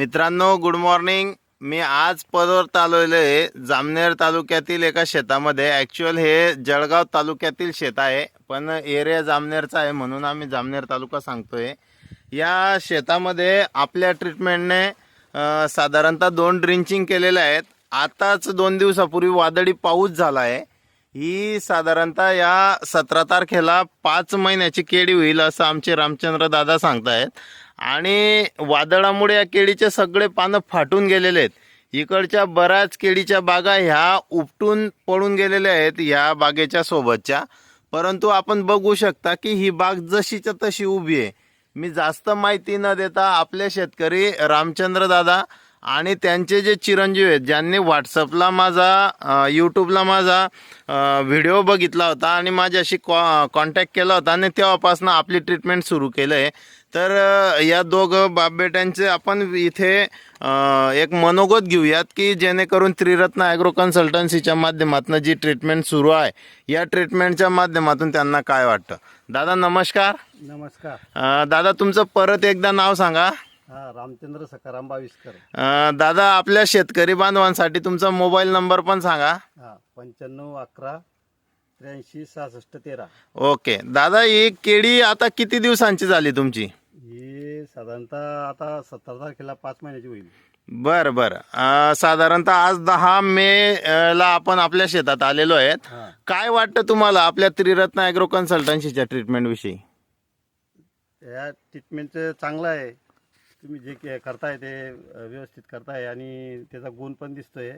मित्रांनो good morning मी आज पदोर आलेलो आहे. जामनेर तालुक्यातील एका शेतामध्ये. ॲक्च्युअल हे जळगाव तालुक्यातील शेत आहे पण एरिया जामनेरचा आहे म्हणून आम्ही जामनेर तालुका सांगतोय. या शेतामध्ये आपल्या ट्रीटमेंटने साधारणतः दोन ड्रिंचिंग केलेले आहेत. आताच दोन दिवसापूर्वी वादळी पाऊस झाला आहे. ही साधारणतः या सतरा तारखेला पाच महिन्याची केळी होईल असं आमचे रामचंद्र दादा सांगतायत. आणि वादळामुळे या केळीचे सगळे पानं फाटून गेलेले आहेत. इकडच्या बऱ्याच केळीच्या बागा ह्या उपटून पडून गेलेल्या आहेत ह्या बागेच्या सोबतच्या. परंतु आपण बघू शकता की ही बाग जशीच्या तशी उभी आहे. मी जास्त माहिती न देता आपले शेतकरी रामचंद्र दादा आणि त्यांचे जे चिरंजीव आहेत ज्यांनी व्हॉट्सअपला माझा यूट्यूबला माझा व्हिडिओ बघितला होता आणि माझ्याशी कॉ कॉन्टॅक्ट केला होता आणि तेव्हापासून आपली ट्रीटमेंट सुरू केलं आहे तर या दोघं बापबेट्यांचे आपण इथे एक मनोगत घेऊयात की जेणेकरून त्रिरत्न ॲग्रो कन्सल्टन्सीच्या माध्यमातून जी ट्रीटमेंट सुरू आहे या ट्रीटमेंटच्या माध्यमातून त्यांना काय वाटतं? दादा नमस्कार. नमस्कार. दादा तुमचं परत एकदा नाव सांगा. रामचंद्र सकाराम बाविस्कर. अ, दादा आपल्या शेतकरी बांधवांसाठी तुमचा मोबाईल नंबर पण सांगा. हा पंच्याण्णव अकरा त्र्याऐंशी सहासष्ट तेरा. ओके. दादा ही केळी आता किती दिवसांची झाली तुमची? ही साधारणतः आता सत्तर तारखेला पाच महिन्याची होईल. बरं बरं. अ, साधारणतः आज दहा मे अ, ला आपण आपल्या शेतात आलेलो आहेत. हा. काय वाटतं तुम्हाला आपल्या त्रिरत्न ॲग्रो कन्सल्टन्सीच्या ट्रीटमेंट विषयी? या ट्रीटमेंटचं चांगलं आहे. तुम्ही जे के- करताय ते अ, व्यवस्थित करताय आणि त्याचा गुण पण दिसतोय.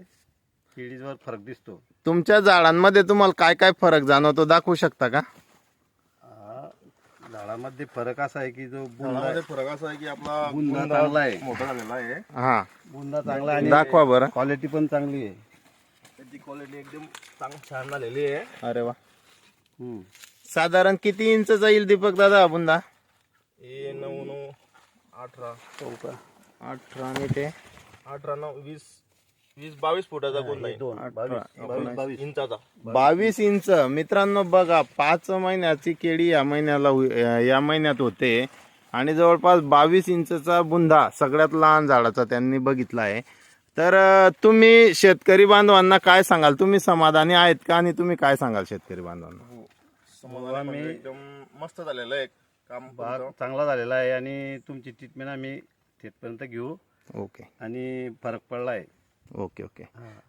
केळीवर फरक दिसतो. तुमच्या झाडांमध्ये तुम्हाला काय काय फरक जाणवतो दाखवू शकता का? हा, झाडामध्ये फरक असा आहे की जो बुंदा झाडामध्ये फरक असा आहे की आपला बुंदा बुंदा चांगला आहे. मोठा झालेला आहे. हा. बुंदा चांगला आहे दाखवा बरं. क्वालिटी पण चांगली आहे. त्याची क्वालिटी एकदम चांग छान झालेली आहे. अरे वा. हम्म. साधारण किती इंच जाईल दीपक दादा बुंदा? हे नऊ नऊ अठरा. हो का? अठरा आणि ते? अठरा नऊ वीस. वीस बावीस फुटाचा दोन. बावीस. बावीस बावीस. इंचाचा. बावीस इंच. मित्रांनो बघा पाच महिन्याची केळी या महिन्याला होई- या महिन्यात होते. आणि जवळपास बावीस इंचचा बुंदा सगळ्यात लहान झाडाचा त्यांनी बघितला आहे. तर अं, तुम्ही शेतकरी बांधवांना काय सांगाल? तुम्ही समाधानी आहेत का? आणि तुम्ही काय सांगाल शेतकरी बांधवांना? हो समाधान म्हणजे एकदम मस्त झालेलं आहे. काम भाग तुमचं. चांगला झालेला आहे आणि तुमची ट्रीटमेंट आम्ही तिथपर्यंत घेऊ. ओके. आणि फरक पडला आहे ओके. ओके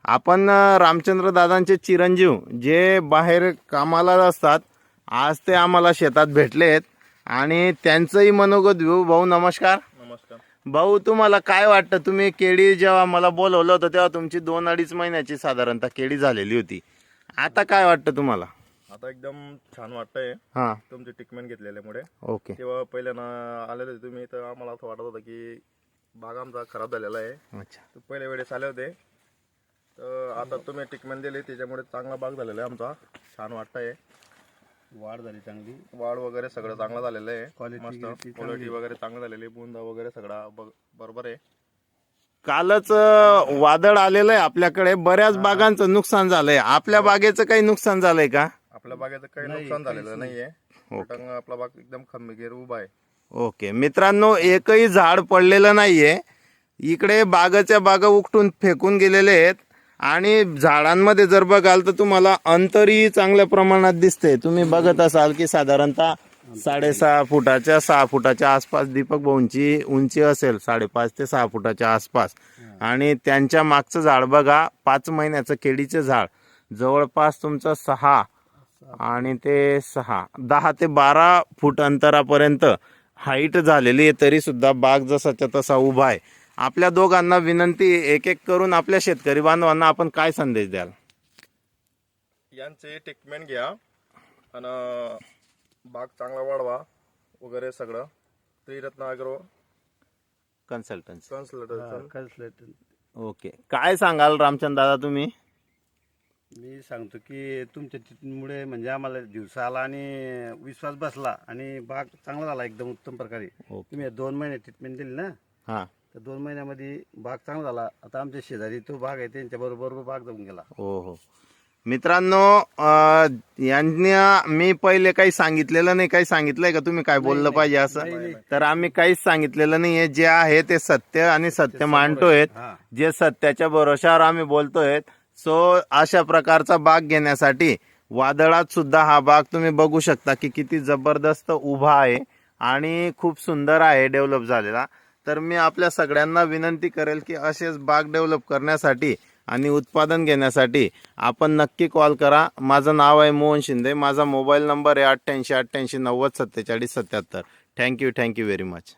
आपण अं, रामचंद्र दादांचे चिरंजीव जे बाहेर कामाला असतात आज ते आम्हाला शेतात भेटलेत आणि त्यांचंही मनोगत घेऊ. भाऊ नमस्कार. नमस्कार. भाऊ तुम्हाला काय वाटतं? तुम्ही केळी जेव्हा मला बोलवलं होतं तेव्हा तुमची दोन अडीच महिन्याची साधारणतः केळी झालेली होती. आता काय वाटतं तुम्हाला? आता एकदम छान वाटतंय हां. तुमची ट्रीटमेंट घेतलेल्यामुळे. ओके. तेव्हा पहिल्यानं आलेले होते तुम्ही तर आम्हाला असं वाटत होतं की बाग आमचा खराब झालेला आहे. अच्छा. तर पहिल्या वेळेस आले होते. तर आता तुम्ही ट्रीटमेंट दिली त्याच्यामुळे चांगला बाग झालेला आहे आमचा. छान वाटतंय. वाढ झाली चांगली. वाढ वगैरे सगळं चांगलं झालेलं आहे. Quality मस्त. गिल्टी क्वालिटी वगैरे चांगली झालेली आहे. बुंदा वगैरे सगळा ब- बरोबर आहे. कालच अं, वादळ आलेलं आहे आपल्याकडे. बऱ्याच बागांचं नुकसान झालंय. आपल्या बागेचं काही नुकसान झालंय का? आपल्या बागेचं काही नुकसान झालेलं नाहीये. आपला बाग एकदम खंबीर उभा आहे. ओके. मित्रांनो एकही झाड पडलेलं नाहीये. इकडे बागाच्या बागा उकटून फेकून गेलेले आहेत. आणि झाडांमध्ये जर बघाल तर तुम्हाला अंतरही चांगल्या प्रमाणात दिसते. तुम्ही बघत असाल की साधारणतः साडेसहा फुटाच्या सहा फुटाच्या आसपास दीपक भाऊंची उंची असेल साडेपाच ते सहा फुटाच्या आसपास. आणि त्यांच्या मागचं झाड बघा पाच महिन्याचं केळीचं झाड. जवळपास तुमचं सहा आणि ते सहा. दहा ते बारा फूट अंतरापर्यंत हाईट झालेली आहे तरी सुद्धा बाग जसाच्या तसा उभा आहे. आपल्या दोघांना विनंती एक एक करून आपल्या शेतकरी बांधवांना आपण काय संदेश द्याल? यांचे ट्रीटमेंट घ्या आणि बाग चांगला वाढवा वगैरे सगळं. त्रिरत्न अग्रो कन्सल्टन्सी कन्सल्टन्सन कन्सल्टंट ओके काय सांगाल रामचंद दादा तुम्ही? मी सांगतो की तुमच्या ट्रीटमेंटमुळे म्हणजे आम्हाला दिवसा आला आणि विश्वास बसला आणि बाग चांगला झाला एकदम उत्तम प्रकारे. ओके. तुम्ही दोन महिने ट्रीटमेंट दिली ना? हां. तर दोन महिन्यामध्ये बाग चांगला झाला. आता आमच्या शेजारी तो बाग आहे त्यांच्या बरोबर बाग जाऊन गेला. हो हो. मित्रांनो अं, यांना मी पहिले काही सांगितलेलं नाही. काही सांगितलंय का तुम्ही? काय बोललं पाहिजे असं? तर आम्ही काहीच सांगितलेलं नाहीये. जे आहे ते सत्य आणि सत्य मांडतोय हा. जे सत्याच्या भरोशावर आम्ही बोलतोय सो अशा प्रकारचा बाग घेण्यासाठी वादळात सुद्धा हा बाग तुम्ही बघू शकता की किती जबरदस्त उभा आहे आणि खूप सुंदर आहे डेव्हलप झालेला. तर मी आपल्या सगळ्यांना विनंती करेल की असेच बाग डेव्हलप करण्यासाठी आणि उत्पादन घेण्यासाठी आपण नक्की कॉल करा. माझं नाव आहे मोहन शिंदे. माझा मोबाईल नंबर आहे अठ्ठ्याऐंशी अठ्ठ्याऐंशी नव्वद सत्तेचाळीस सत्याहत्तर. Thank you thank you very much